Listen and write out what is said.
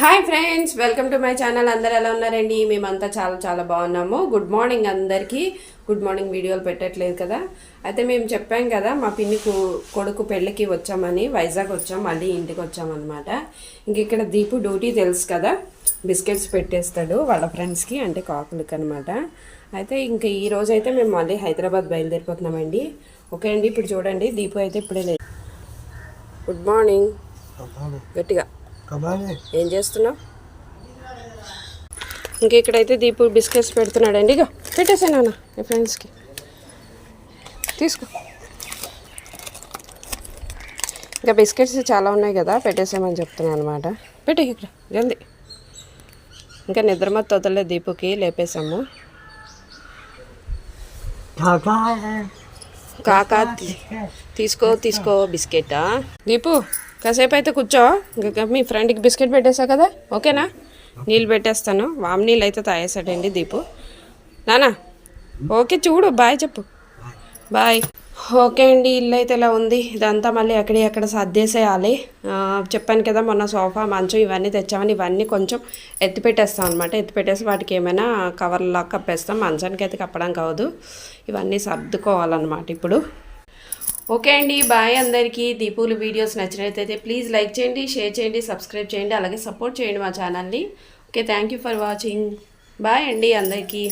Hi friends welcome to my channel. అందరు ఎలా ఉన్నారండి? మేమంతా చాలా చాలా బాగున్నాము. గుడ్ మార్నింగ్ అందరికీ. గుడ్ మార్నింగ్ వీడియోలు పెట్టట్లేదు కదా. అయితే మేము చెప్పాం కదా మా పిన్ని కొడుకు పెళ్ళికి వచ్చామని వైజాగ్ వచ్చాం మళ్ళీ ఇంటికి వచ్చామన్నమాట. ఇంక ఇక్కడ దీపు డ్యూటీ తెలుసు కదా బిస్కెట్స్ పెట్టేస్తాడు వాళ్ళ ఫ్రెండ్స్కి అంటే కాకులకి అనమాట అయితే ఇంక ఈ రోజు అయితే మేము మళ్ళీ హైదరాబాద్ బయలుదేరిపోతున్నామండి. ఓకే అండి ఇప్పుడు చూడండి దీపు అయితే ఇప్పుడే లేదు గుడ్ మార్నింగ్. గట్టిగా. ఏం చేస్తున్నావు? ఇంక ఇక్కడైతే దీపు బిస్కెట్స్ పెడుతున్నాడండి. ఇక పెట్టేసా నాన్న మీ ఫ్రెండ్స్కి. తీసుకో. ఇంకా బిస్కెట్స్ చాలా ఉన్నాయి కదా పెట్టేసామని చెప్తున్నాను అనమాట పెట్టే ఇక్కడ జల్దీ. ఇంకా నిద్రమత్తు వదలే దీపుకి లేపేశాము. కాకా తీసుకో తీసుకో బిస్కెటా. దీపు కాసేపు అయితే కూర్చో. ఇంకా మీ ఫ్రెండ్కి బిస్కెట్ పెట్టేసా కదా? ఓకేనా? నీళ్ళు పెట్టేస్తాను. వామ్ నీళ్ళు అయితే తాగేసాడండి దీపు. నానా ఓకే చూడు బాయ్ చెప్పు. బాయ్. ఓకే అండి ఇల్లు అయితే ఇలా ఉంది. ఇదంతా మళ్ళీ అక్కడే ఎక్కడ సర్దేసేయాలి. చెప్పాను కదా మొన్న సోఫా మంచం ఇవన్నీ తెచ్చామని ఇవన్నీ కొంచెం ఎత్తి పెట్టేస్తాం అనమాట ఎత్తి పెట్టేసి వాటికి ఏమైనా కవర్లా కప్పేస్తాం. మంచానికి అయితే కప్పడం కావద్దు ఇవన్నీ సర్దుకోవాలన్నమాట ఇప్పుడు. ఓకే అండి బాయ్ అందరికీ. దీపులు వీడియోస్ నచ్చినట్లయితే ప్లీజ్ లైక్ చేయండి షేర్ చేయండి సబ్స్క్రైబ్ చేయండి అలాగే సపోర్ట్ చేయండి మా ఛానల్ని. Okay thank you for watching. Bye అండి అందరికీ.